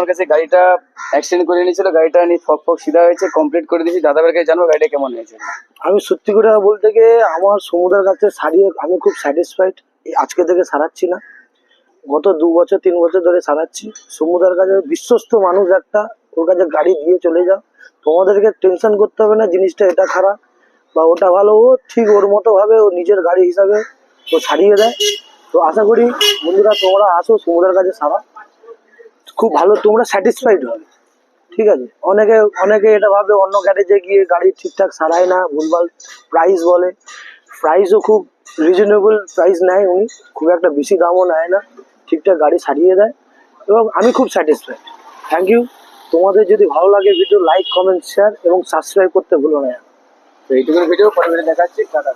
আমার কাছে গাড়িটা অ্যাক্সিডেন্ট করে নিয়েছিল, গাড়িটা নিয়ে ফক ফক সিধা হয়েছে কমপ্লিট করে দিয়েছি। দাদাবার কাছে জানব গাড়িটা কেমন হয়েছে। আমি সত্যি করে বলতে গিয়ে আমার সমুদ্রের কাছে সারিয়ে আমি খুব স্যাটিসফাইড আজকে থেকে সারাচ্ছি না। গত দু বছর, তিন বছর ধরে সারাচ্ছি। সমুদ্রের কাছে বিশ্বস্ত মানুষ একটা, ওর কাছে গাড়ি দিয়ে চলে যাও। তোমাদেরকে টেনশন করতে হবে না, জিনিসটা এটা খারাপ। বা ওটা ভালো, ও ঠিক ওর মতো ভাবে ও নিজের গাড়ি হিসাবে ও ছাড়িয়ে দেয়। তো আশা করি বন্ধুরা, তোমরা আসো সমুদ্রের কাছে সারা। খুব ভালো, তোমরা স্যাটিসফাইড হবে। ঠিক আছে? অনেকে অনেকে এটা ভাবে, অন্য গ্যারেজে গিয়ে গাড়ি ঠিকঠাক সারায় না, ভুলভাল প্রাইস বলে। প্রাইসও খুব রিজনেবল প্রাইস নেয় উনি। খুব একটা বেশি দামও নেয় না। ঠিকঠাক গাড়ি সারিয়ে দেয়। এবং আমি খুব স্যাটিসফাইড থ্যাংক ইউ তোমাদের যদি ভালো লাগে ভিডিও লাইক কমেন্ট শেয়ার এবং সাবস্ক্রাইব করতে ভুলো না। তো এইটুকুর ভিডিও পরে দেখাচ্ছি। টাটা।